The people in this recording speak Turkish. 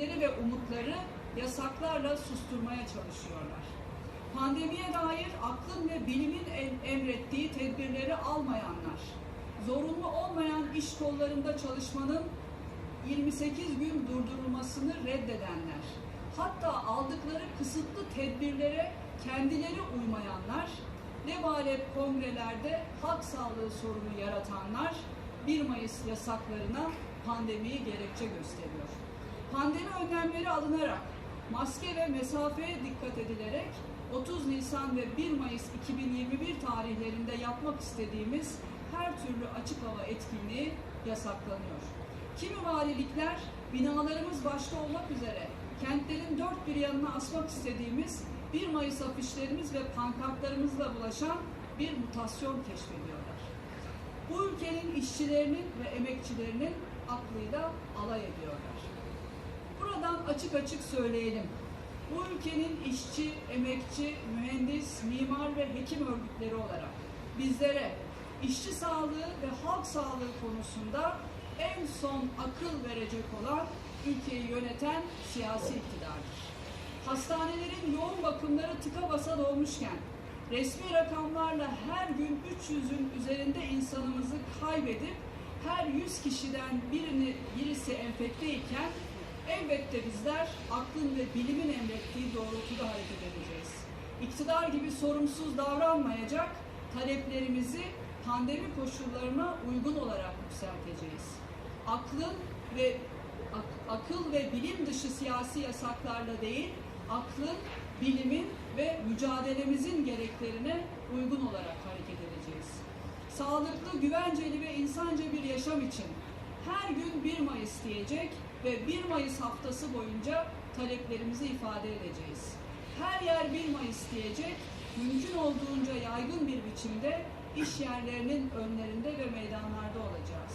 istedikleri ve umutları yasaklarla susturmaya çalışıyorlar. Pandemiye dair aklın ve bilimin em- emrettiği tedbirleri almayanlar, zorunlu olmayan iş kollarında çalışmanın 28 gün durdurulmasını reddedenler, hatta aldıkları kısıtlı tedbirlere kendileri uymayanlar, lebalep kongrelerde halk sağlığı sorunu yaratanlar 1 Mayıs yasaklarına pandemiyi gerekçe gösteriyor. Pandemi önlemleri alınarak maske ve mesafeye dikkat edilerek 30 Nisan ve 1 Mayıs 2021 tarihlerinde yapmak istediğimiz her türlü açık hava etkinliği yasaklanıyor. Kimi valilikler binalarımız başta olmak üzere kentlerin dört bir yanına asmak istediğimiz 1 Mayıs afişlerimiz ve pankartlarımızla bulaşan bir mutasyon keşfediyorlar. Bu ülkenin işçilerinin ve emekçilerinin aklıyla alay ediyorlar. Buradan açık açık söyleyelim. Bu ülkenin işçi, emekçi, mühendis, mimar ve hekim örgütleri olarak bizlere işçi sağlığı ve halk sağlığı konusunda en son akıl verecek olan ülkeyi yöneten siyasi iktidardır. Hastanelerin yoğun bakımları tıka basa dolmuşken resmi rakamlarla her gün 300'ün üzerinde insanımızı kaybedip her 100 kişiden birini birisi enfekte iken elbette bizler aklın ve bilimin emrettiği doğrultuda hareket edeceğiz. İktidar gibi sorumsuz davranmayacak, taleplerimizi pandemi koşullarına uygun olarak yükselteceğiz. Aklın ve ak- akıl ve bilim dışı siyasi yasaklarla değil, aklın, bilimin ve mücadelemizin gereklerine uygun olarak hareket edeceğiz. Sağlıklı, güvenceli ve insanca bir yaşam için her gün 1 Mayıs diyecek ve 1 Mayıs haftası boyunca taleplerimizi ifade edeceğiz. Her yer 1 Mayıs diyecek, mümkün olduğunca yaygın bir biçimde iş yerlerinin önlerinde ve meydanlarda olacağız.